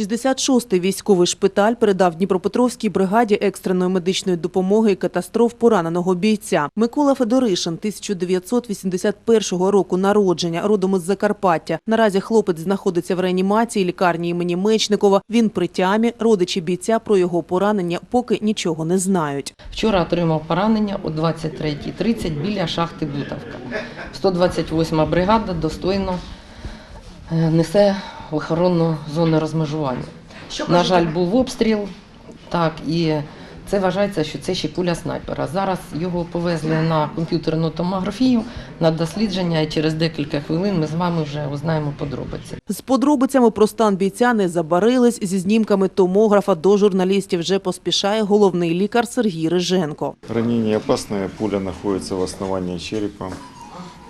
66-й військовий шпиталь передав Дніпропетровській бригаді екстреної медичної допомоги і катастроф пораненого бійця. Микола Федоришин, 1981 року народження, родом із Закарпаття. Наразі хлопець знаходиться в реанімації лікарні імені Мечникова. Він при тямі. Родичі бійця про його поранення поки нічого не знають. Вчора отримав поранення о 23.30 біля шахти Бутовка. 128 бригада достойно е, несе в охоронну зону розмежування. На жаль, був обстріл, так, і це вважається, що це ще куля снайпера. Зараз його повезли на комп'ютерну томографію на дослідження, і через декілька хвилин ми з вами вже узнаємо подробиці. З подробицями про стан бійця не забарились. Зі знімками томографа до журналістів вже поспішає головний лікар Сергій Риженко. Ранение опасное, пуля находится в основании черепа.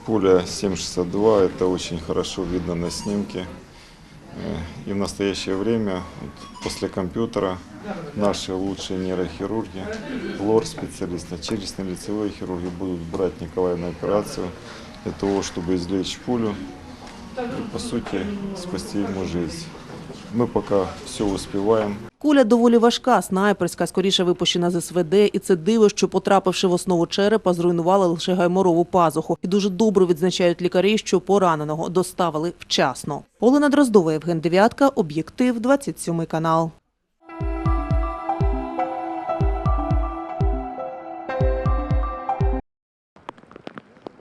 Пуля 7,62, это очень хорошо видно на снимке. И в настоящее время после компьютера наши лучшие нейрохирурги, лор-специалисты, челюстно-лицевые хирурги будут брать Николая на операцию для того, чтобы извлечь пулю и, по сути, спасти ему жизнь. Мы поки все успіваємо. Куля доволі важка, снайперська, скоріше випущена з СВД, і це диво, що потрапивши в основу черепа, зруйнувала лише гайморову пазуху. І дуже добре відзначають лікарі, що пораненого доставили вчасно. Олена Дроздова, Євген Дев'ятка, об'єктив, 27 канал.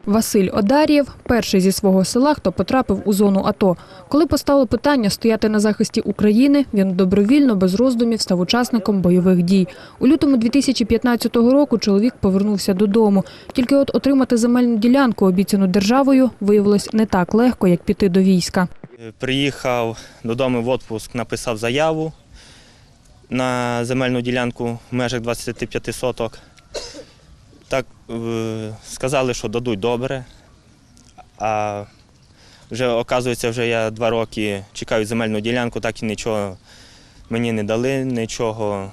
Василь Одарєв – перший зі свого села, хто потрапив у зону АТО. Коли постало питання стояти на захисті України, він добровільно, без роздумів, став учасником бойових дій. У лютому 2015 року чоловік повернувся додому. Тільки от отримати земельну ділянку, обіцяну державою, виявилось не так легко, як піти до війська. Приїхав додому в відпуск, написав заяву на земельну ділянку в межах 25 соток. Так е, сказали, що дадуть добре. А вже, оказується, вже я два роки чекаю земельну ділянку, так і нічого мені не дали, нічого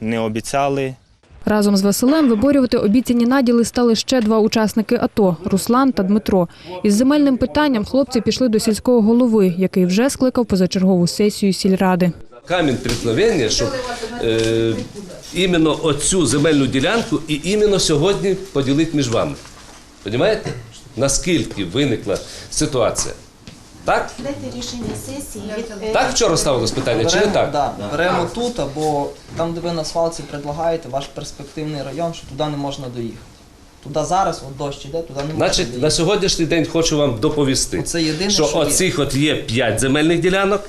не обіцяли. Разом з Василем виборювати обіцяні наділи стали ще два учасники АТО – Руслан та Дмитро. Із земельним питанням хлопці пішли до сільського голови, який вже скликав позачергову сесію сільради. камінь преткновення, щоб е, іменно оцю земельну ділянку і іменно сьогодні поділити між вами. Розумієте? Наскільки виникла ситуація? Так? Дайте рішення сесії від Так вчора ставилось питання, чи не так? Да, беремо тут, або там, де ви на свалці предлагаєте, ваш перспективний район, що туди не можна доїхати. Туди зараз, от дощ іде, туди не можна Значить, на сьогоднішній день хочу вам доповісти, єдине, що що є. оцих от є 5 земельних ділянок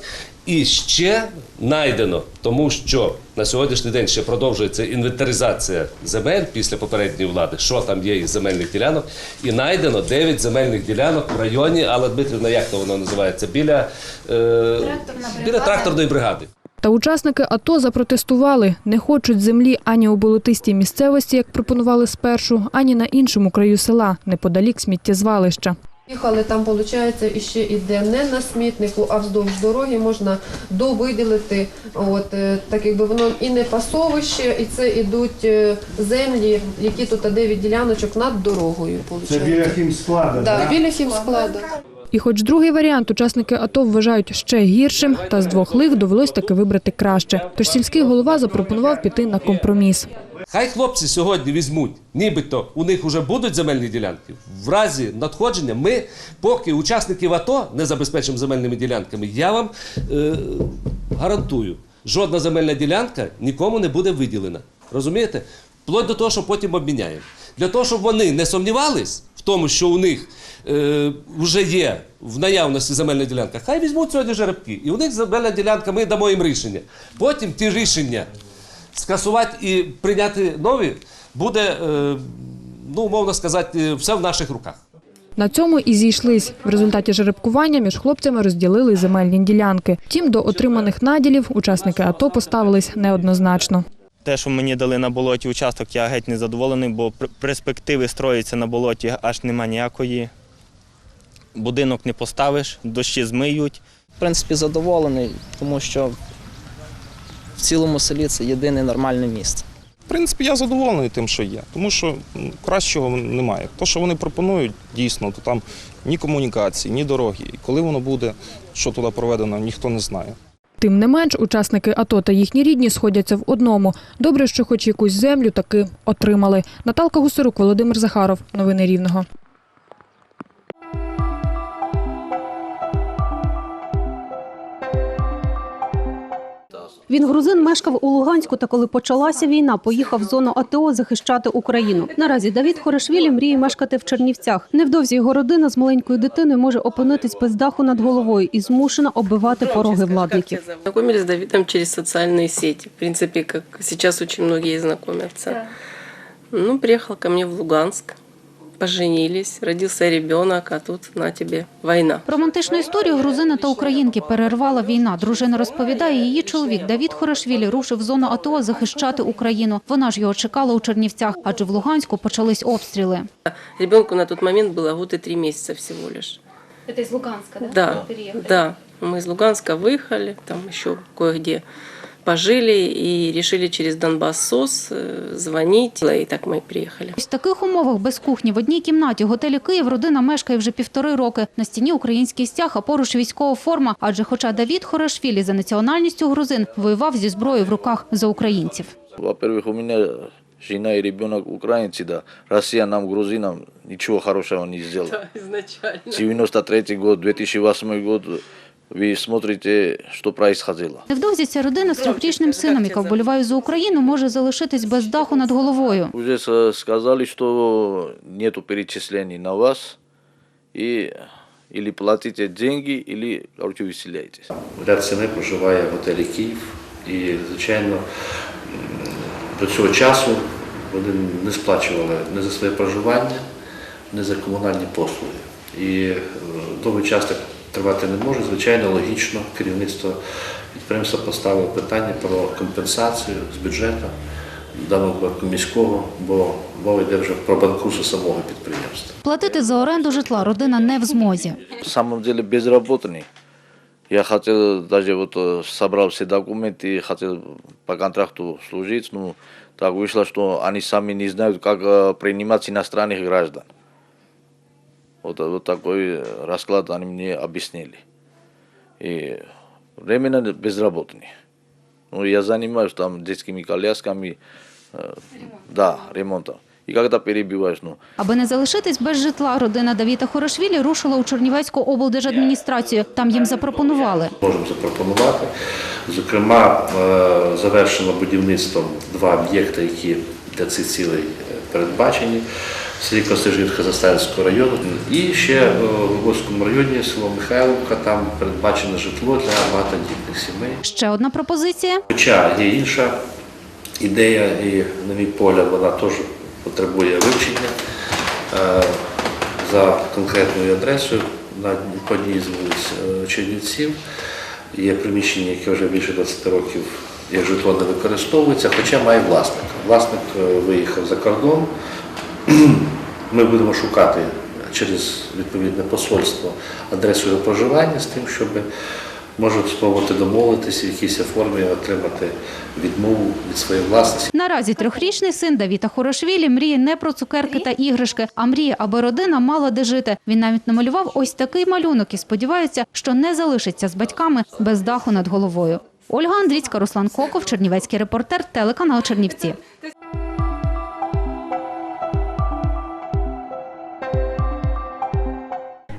і ще знайдено, тому що на сьогоднішній день ще продовжується інвентаризація земель після попередньої влади, що там є із земельних ділянок, і знайдено 9 земельних ділянок в районі, але Дмитрівна, як то воно називається, біля, е, Тракторна біля тракторної бригади. Та учасники АТО запротестували. Не хочуть землі ані у болотистій місцевості, як пропонували спершу, ані на іншому краю села, неподалік сміттєзвалища. Їхали там, виходить, іще іде не на смітнику, а вздовж дороги можна довиділити. От е, так якби воно і не пасовище, і це ідуть е, землі, які тут 9 діляночок над дорогою. Це біля хімскладу, да, так? біля хімскладу. І хоч другий варіант учасники АТО вважають ще гіршим, та з двох лих довелось таки вибрати краще. Тож сільський голова запропонував піти на компроміс. Хай хлопці сьогодні візьмуть, нібито у них вже будуть земельні ділянки. В разі надходження ми, поки учасників АТО не забезпечимо земельними ділянками, я вам е, гарантую, жодна земельна ділянка нікому не буде виділена. Розумієте? Вплоть до того, що потім обміняємо. Для того, щоб вони не сумнівались в тому, що у них е, вже є в наявності земельна ділянка, хай візьмуть сьогодні жеребки. І у них земельна ділянка, ми дамо їм рішення. Потім ті рішення скасувати і прийняти нові буде, е, ну, умовно сказати, е, все в наших руках. На цьому і зійшлись. В результаті жеребкування між хлопцями розділили земельні ділянки. Втім, до отриманих наділів учасники АТО поставились неоднозначно. Те, що мені дали на болоті участок, я геть не задоволений, бо перспективи строїться на болоті аж нема ніякої. Будинок не поставиш, дощі змиють. В принципі, задоволений, тому що в цілому селі це єдине нормальне місце. В принципі, я задоволений тим, що є, тому що кращого немає. То, що вони пропонують, дійсно, то там ні комунікації, ні дороги. І коли воно буде, що туди проведено, ніхто не знає. Тим не менш, учасники АТО та їхні рідні сходяться в одному. Добре, що хоч якусь землю таки отримали. Наталка Гусарук, Володимир Захаров. Новини Рівного. Він грузин мешкав у Луганську та коли почалася війна, поїхав в зону АТО захищати Україну. Наразі Давід Хоришвілі мріє мешкати в Чернівцях. Невдовзі його родина з маленькою дитиною може опинитись без даху над головою і змушена оббивати пороги владників. Знакомились с Давидом через социальные сети. В принципе, как сейчас очень многие знакомятся. Ну, приехал ко мне в Луганск, поженились, родился ребенок, а тут на тебе война. Романтичну історію грузина та українки перервала війна. Дружина розповідає, її чоловік Давід Хоришвілі рушив в зону АТО захищати Україну. Вона ж його чекала у Чернівцях, адже в Луганську почались обстріли. Ребенку на тот момент было год и три месяца всего лишь. Это из Луганска, да? Да, да. Мы из Луганска выехали, там еще кое-где пожили и решили через Донбасс СОС э, звонить. И так мы и приехали. Ось в таких умовах без кухні в одній кімнаті в готелі Київ родина мешкає вже півтори роки. На стіні український стяг, а поруч військова форма. Адже, хоча Давід Хорашвілі за національністю грузин воював зі зброєю в руках за українців. Во-первых, у меня жена и ребенок украинцы, да. Россия нам, грузинам, ничего хорошего не сделала. изначально. 93 год, 2008 год, вы смотрите, что происходило. Невдовзі ця родина з трьохрічним сином, яка вболіває за Україну, може залишитись без даху над головою. Уже сказали, что нету перечислений на вас, и или платите деньги, или короче, выселяйтесь. Ряд сімей проживає в готелі Київ і, звичайно, до цього часу вони не сплачували ні за своє проживання, ні за комунальні послуги. І е, довгий час так тривати не може. Звичайно, логічно керівництво підприємства поставило питання про компенсацію з бюджету в даному випадку міського, бо мова йде вже про банкрутство самого підприємства. Платити за оренду житла родина не в змозі. На самом деле безработный. Я хотел даже вот э, собрал все документы, хотел по контракту служить, но так вышло, что они сами не знают, как э, принимать иностранных граждан. Вот, вот такой э, расклад они мне объяснили. И временно безработный. Ну, я занимаюсь там детскими колясками, э, да, ремонтом. И когда перебиваешь, ну, Аби не залишитись без житла, родина Давіда Хорашвілі рушила у Чернівецьку облдержадміністрацію. Там їм запропонували. Можемо запропонувати. Зокрема, е, завершено будівництвом два об'єкти, які для цих цілей е, передбачені в селі Костежівка Заставського району. І ще е, в Луговському районі село Михайловка, там передбачено житло для багатодітних сімей. Ще одна пропозиція. Хоча є інша ідея, і, на мій погляд, вона теж потребує вивчення Е, за конкретною адресою на одній з вулиць е, Чернівців. Є приміщення, яке вже більше 20 років як житло не використовується, хоча має власника. Власник виїхав за кордон. Ми будемо шукати через відповідне посольство адресу його проживання з тим, щоб можуть спробувати домовитися в якійсь формі отримати відмову від своєї власності. Наразі трьохрічний син Давіда Хорашвілі мріє не про цукерки та іграшки, а мріє, аби родина мала де жити. Він навіть намалював ось такий малюнок і сподівається, що не залишиться з батьками без даху над головою. Ольга Андрійська, Руслан Коков, Чернівецький репортер, телеканал Чернівці.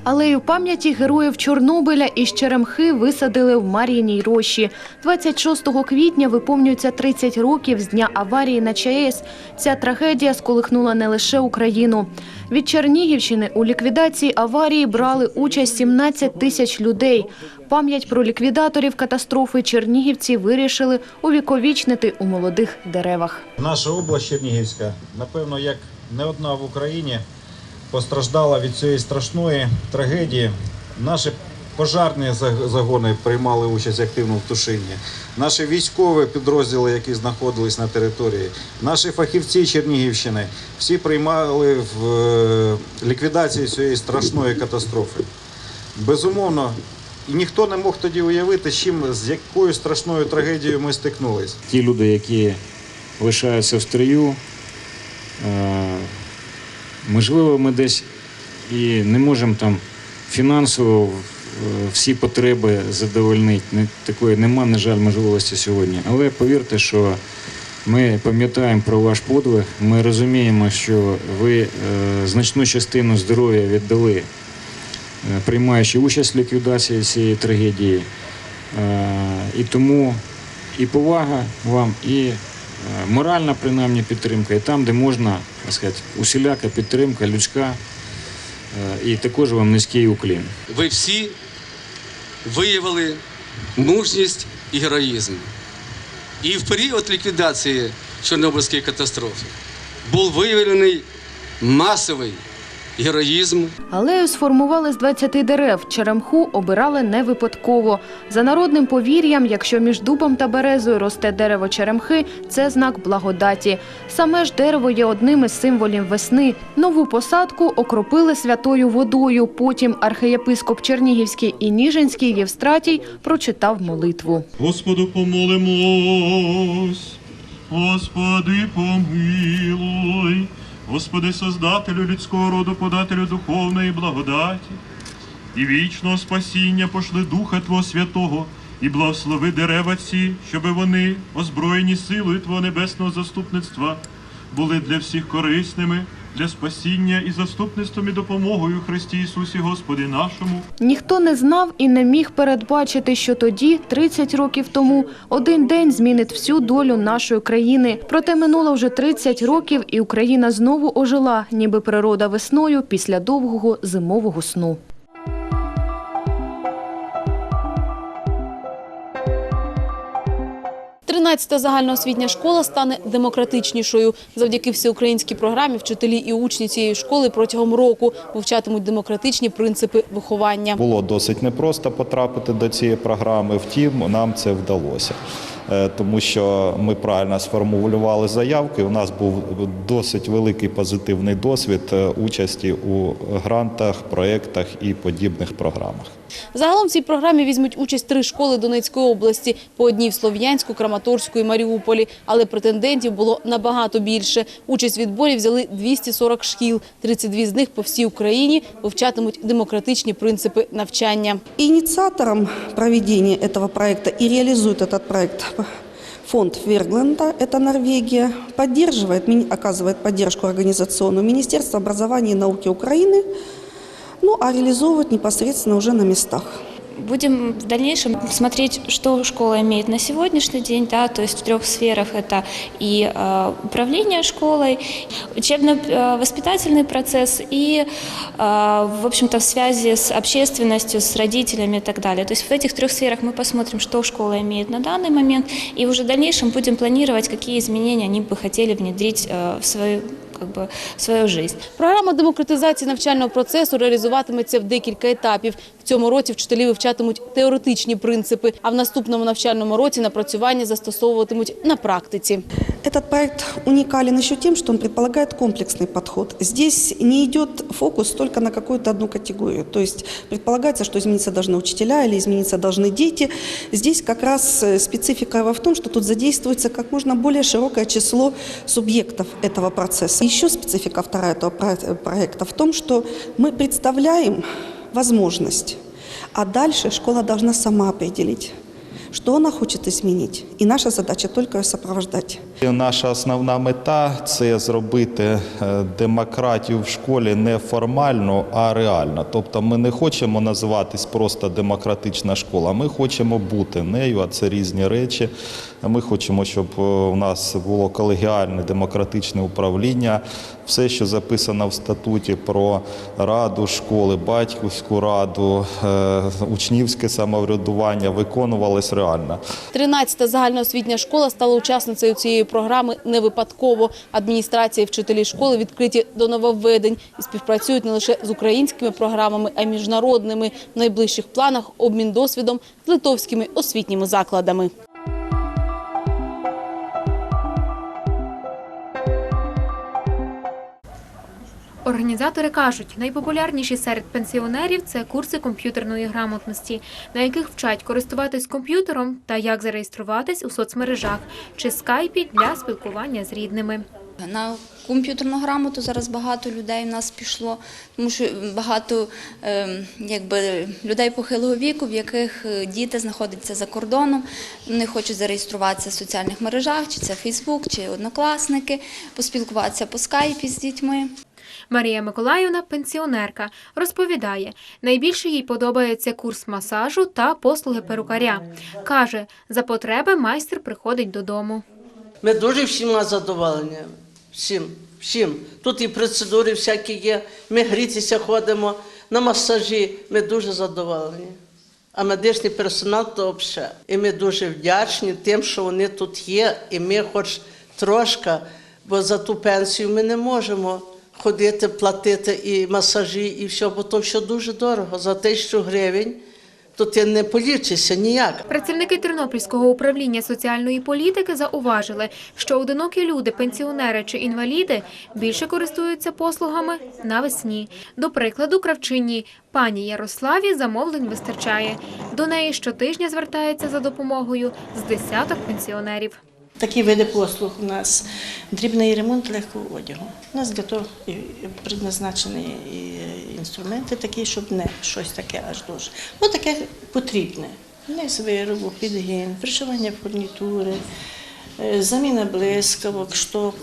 Алею пам'яті героїв Чорнобиля із Черемхи висадили в Мар'їній рощі. 26 квітня виповнюється 30 років з дня аварії на ЧАЕС. Ця трагедія сколихнула не лише Україну. Від Чернігівщини у ліквідації аварії брали участь 17 тисяч людей. Пам'ять про ліквідаторів катастрофи чернігівці вирішили увіковічнити у молодих деревах. Наша область Чернігівська, напевно, як не одна в Україні, постраждала від цієї страшної трагедії. Наші пожарні загони приймали участь активно в тушінні. Наші військові підрозділи, які знаходились на території, наші фахівці Чернігівщини, всі приймали в е, ліквідації цієї страшної катастрофи. Безумовно, і ніхто не мог тоді уявити, чим з якою страшною трагедією ми стикнулись. ті люди, які лишаються в строю, е, можливо, ми десь і не можемо там фінансово всі потреби задовольнити. Такої нема, на жаль, можливості сьогодні. Але повірте, що ми пам'ятаємо про ваш подвиг. Ми розуміємо, що ви е, значну частину здоров'я віддали, е, приймаючи участь в ліквідації цієї трагедії. Е, І тому і повага вам, і е, моральна принаймні підтримка, і там, де можна, так сказати, усіляка підтримка, людська, е, і також вам низький уклін. ви всі виявили мужність і героїзм. І в період ліквідації Чорнобильської катастрофи був виявлений масовий героїзм Алею сформували з 20 дерев. Черемху обирали не випадково. За народним повір'ям, якщо між дубом та березою росте дерево черемхи, це знак благодаті. Саме ж дерево є одним із символів весни. Нову посадку окропили святою водою. Потім архієпископ Чернігівський і Ніжинський Євстратій прочитав молитву. Господу помолимось, Господи помилуй, Господи Создателю людського роду, подателю духовної благодаті і вічного спасіння пошли Духа Твого Святого і благослови дерева ці, щоби вони, озброєні силою Твого небесного заступництва, були для всіх корисними, для спасіння і заступництвом і допомогою Христі Ісусі Господі нашому. Ніхто не знав і не міг передбачити, що тоді, 30 років тому, один день змінить всю долю нашої країни. Проте минуло вже 30 років, і Україна знову ожила, ніби природа весною після довгого зимового сну. Тринадцята загальноосвітня школа стане демократичнішою. Завдяки всеукраїнській програмі вчителі і учні цієї школи протягом року вивчатимуть демократичні принципи виховання. Було досить непросто потрапити до цієї програми, втім, нам це вдалося. Е, Тому що ми правильно сформулювали заявки. У нас був досить великий позитивний досвід е, участі у грантах, проєктах і подібних програмах. Загалом в цій програмі візьмуть участь три школи Донецької області, по одній в Слов'янську, Краматорську і Маріуполі. Але претендентів було набагато більше. Участь в відборі взяли 240 шкіл. 32 з них по всій Україні вивчатимуть демократичні принципи навчання. Инициатором проведения этого проекта и реализует этот проект фонд Вергленда, это Норвегия, поддерживает, оказывает поддержку организационную Министерство образования и науки Украины, ну а реализовывать непосредственно уже на местах. Будем в дальнейшем смотреть, что школа имеет на сегодняшний день, да, то есть в трех сферах это и э, управление школой, учебно-воспитательный процесс и, э, в общем-то, в связи с общественностью, с родителями и так далее. То есть в этих трех сферах мы посмотрим, что школа имеет на данный момент, и уже в дальнейшем будем планировать, какие изменения они бы хотели внедрить э, в свою как бы, в свою жизнь. Програма демократизації навчального процесу реалізуватиметься в декілька етапів. В цьому році вчителі вивчатимуть теоретичні принципи, а в наступному навчальному році напрацювання застосовуватимуть на практиці. Этот проект уникален еще тем, что он предполагает комплексный подход. Здесь не идет фокус только на какую-то одну категорию. То есть предполагается, что измениться должны учителя или измениться должны дети. Здесь как раз э, специфика его в том, что тут задействуется как можно более широкое число субъектов этого процесса. Еще специфика вторая этого про- проекта в том, что мы представляем возможность, а дальше школа должна сама определить, что она хочет изменить. И наша задача только ее сопровождать. Наша основна мета це зробити е, демократію в школі не формально, а реально. Тобто ми не хочемо називатись просто демократична школа. Ми хочемо бути нею, а це різні речі. Ми хочемо, щоб е, у нас було колегіальне демократичне управління. Все, що записано в статуті про раду школи, батьківську раду, е, учнівське самоврядування виконувалось реально. 13-та загальноосвітня школа стала учасницею цієї програми не випадково. Адміністрація і вчителі школи відкриті до нововведень і співпрацюють не лише з українськими програмами, а й міжнародними. В найближчих планах обмін досвідом з литовськими освітніми закладами. Організатори кажуть, найпопулярніші серед пенсіонерів це курси комп'ютерної грамотності, на яких вчать користуватись комп'ютером та як зареєструватись у соцмережах чи скайпі для спілкування з рідними. На комп'ютерну грамоту зараз багато людей в нас пішло, тому що багато е, якби, людей похилого віку, в яких е, діти знаходяться за кордоном, вони хочуть зареєструватися в соціальних мережах, чи це Фейсбук, чи однокласники, поспілкуватися по скайпі з дітьми. Марія Миколаївна, пенсіонерка, розповідає, найбільше їй подобається курс масажу та послуги перукаря. Каже, за потреби майстер приходить додому. Ми дуже всіма задоволені. Всім, всім. Тут і процедури всякі є. Ми грітися ходимо на масажі. Ми дуже задоволені. А медичний персонал то взагалі. І ми дуже вдячні тим, що вони тут є. І ми хоч трошки, бо за ту пенсію ми не можемо ходити, платити і масажі, і все, бо то все дуже дорого. За тисячу гривень то ти не полічишся ніяк. Працівники Тернопільського управління соціальної політики зауважили, що одинокі люди, пенсіонери чи інваліди більше користуються послугами навесні. До прикладу, кравчині пані Ярославі замовлень вистачає. До неї щотижня звертається за допомогою з десяток пенсіонерів. Такі види послуг у нас дрібний ремонт легкого одягу. У нас для того і предназначені і інструменти такі, щоб не щось таке аж дуже. Ну таке потрібне. Не з виробу, підгін, пришивання фурнітури, е, заміна блискавок, шток.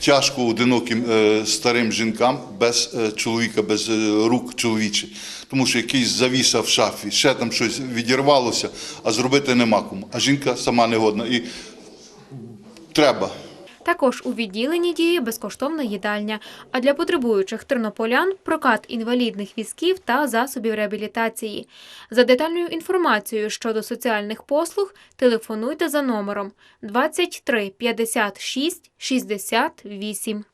тяжко одиноким е, старим жінкам без е, чоловіка, без рук чоловічих. Тому що якийсь завіса в шафі, ще там щось відірвалося, а зробити нема кому. А жінка сама не годна. І треба. Також у відділенні діє безкоштовна їдальня, а для потребуючих тернополян прокат інвалідних візків та засобів реабілітації. За детальною інформацією щодо соціальних послуг телефонуйте за номером 23 56 68.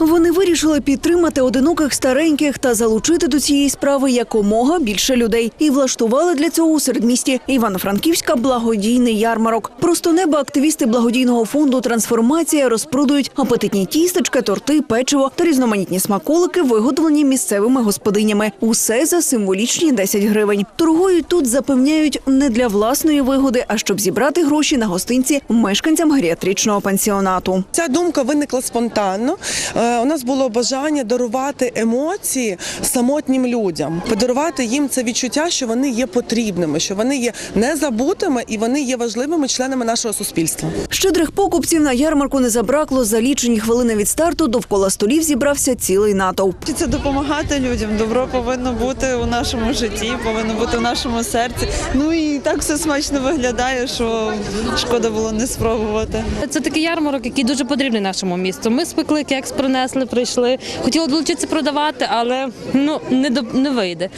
Вони вирішили підтримати одиноких стареньких та залучити до цієї справи якомога більше людей і влаштували для цього у середмісті Івано-Франківська благодійний ярмарок. Просто неба активісти благодійного фонду Трансформація розпродують апетитні тістечка, торти, печиво та різноманітні смаколики, виготовлені місцевими господинями. Усе за символічні 10 гривень. Торгують тут запевняють не для власної вигоди, а щоб зібрати гроші на гостинці мешканцям геріатричного пансіонату. Ця думка виникла спонтанно. Е, У нас було бажання дарувати емоції самотнім людям, подарувати їм це відчуття, що вони є потрібними, що вони є незабутими і вони є важливими членами нашого суспільства. Щедрих покупців на ярмарку не забракло. За лічені хвилини від старту довкола столів зібрався цілий натовп. Це допомагати людям. Добро повинно бути у нашому житті, повинно бути у нашому серці. Ну і так все смачно виглядає, що шкода було не спробувати. Це такий ярмарок, який дуже потрібний нашому місту. Ми спекли кекс, принесли, прийшли. Хотіли долучитися продавати, але ну не до не вийде.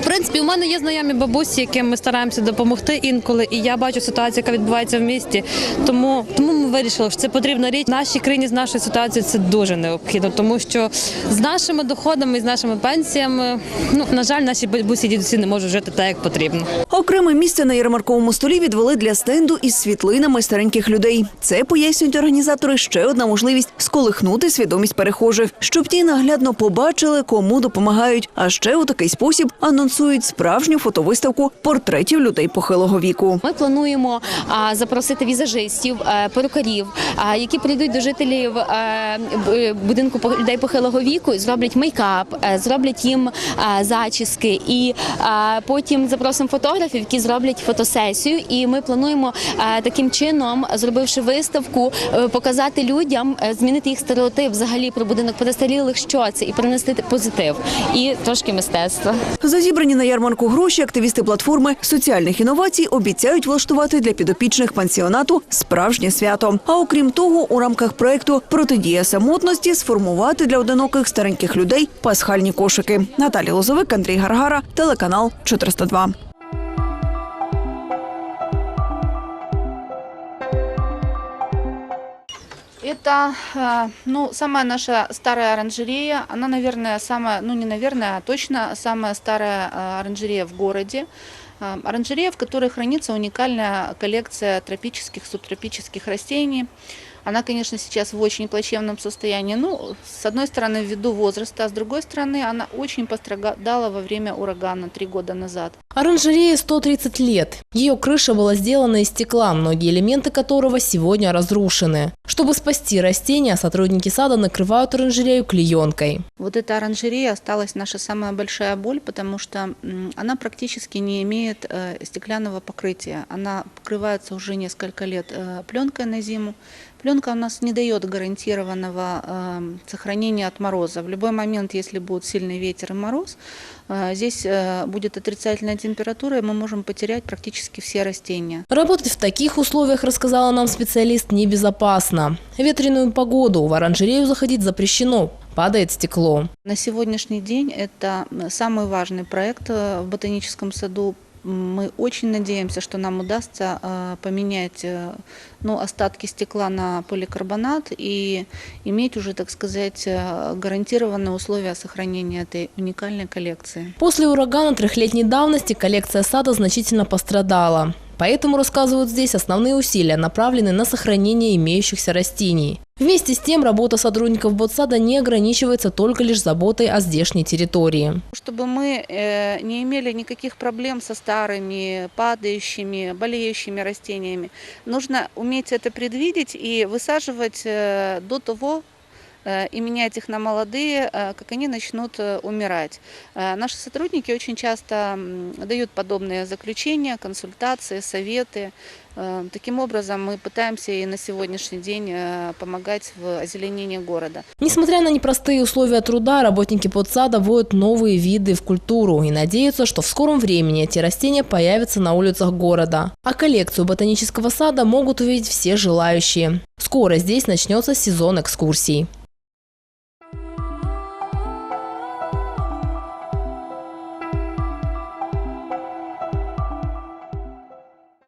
В принципі, у мене є знайомі бабусі, яким ми стараємося допомогти інколи, і я бачу ситуацію, яка відбувається в місті. Тому тому ми вирішили, що це потрібна річ. В нашій країні з нашою ситуацією це дуже необхідно, тому що з нашими доходами і з нашими пенсіями, ну на жаль, наші бабусі і дідусі не можуть жити так, як потрібно. Окреме місце на ярмарковому столі відвели для стенду із світлинами стареньких людей. Це пояснюють організатори ще одна можливість сколихнути свідомість перехожих, щоб ті наглядно побачили, кому допомагають. А ще у такий спосіб анонсують справжню фотовиставку портретів людей похилого віку. Ми плануємо а, запросити візажистів, перукарів, а, які прийдуть до жителів е, будинку людей похилого віку, зроблять мейкап, е, зроблять їм зачіски, і потім запросимо фотографів, які зроблять фотосесію. І ми плануємо е, таким чином, зробивши виставку, е, показати людям, е, змінити їх стереотип взагалі про будинок перестарілих, що це, і принести позитив і трошки мистецтва. За зібрані на ярмарку гроші активісти платформи соціальних інновацій обіцяють влаштувати для підопічних пансіонату справжнє свято. А окрім того, у рамках проекту Протидія самотності сформувати для одиноких стареньких людей пасхальні кошики. Наталія Лозовик, Андрій Гаргара, телеканал 402. Это, э, ну, самая наша старая оранжерея. Она, наверное, самая, ну, не наверное, а точно самая старая э, оранжерея в городе. Э, Оранжерея, в которой хранится уникальная коллекция тропических, субтропических растений. Она, конечно, сейчас в очень плачевном состоянии. Ну, с одной стороны, ввиду возраста, а с другой стороны, она очень пострадала во время урагана три года назад. Оранжерее 130 лет. Ее крыша была сделана из стекла, многие элементы которого сегодня разрушены. Чтобы спасти растения, сотрудники сада накрывают оранжерею клеенкой. Вот эта оранжерея осталась наша самая большая боль, потому что она практически не имеет э, стеклянного покрытия. Она покрывается уже несколько лет э, пленкой на зиму. Пленка у нас не дает гарантированного э, сохранения от мороза. В любой момент, если будет сильный ветер и мороз, э, здесь э, будет отрицательная температура, и мы можем потерять практически все растения. Работать в таких условиях, рассказала нам специалист, небезопасно. Ветреную погоду в оранжерею заходить запрещено. Падает стекло. На сегодняшний день это самый важный проект э, в ботаническом саду. Мы очень надеемся, что нам удастся э, поменять э, ну, остатки стекла на поликарбонат и иметь уже, так сказать, э, гарантированные условия сохранения этой уникальной коллекции. После урагана трехлетней давности коллекция сада значительно пострадала. Поэтому, рассказывают здесь, основные усилия направлены на сохранение имеющихся растений. Вместе с тем, работа сотрудников ботсада не ограничивается только лишь заботой о здешней территории. Чтобы мы э, не имели никаких проблем со старыми, падающими, болеющими растениями, нужно уметь это предвидеть и высаживать э, до того, э, и менять их на молодые, э, как они начнут э, умирать. Э, Наши сотрудники очень часто дают подобные заключения, консультации, советы. Э, Таким образом, мы пытаемся и на сегодняшний день э, помогать в озеленении города. Несмотря на непростые условия труда, работники подсада вводят новые виды в культуру и надеются, что в скором времени эти растения появятся на улицах города. А коллекцию ботанического сада могут увидеть все желающие. Скоро здесь начнется сезон экскурсий.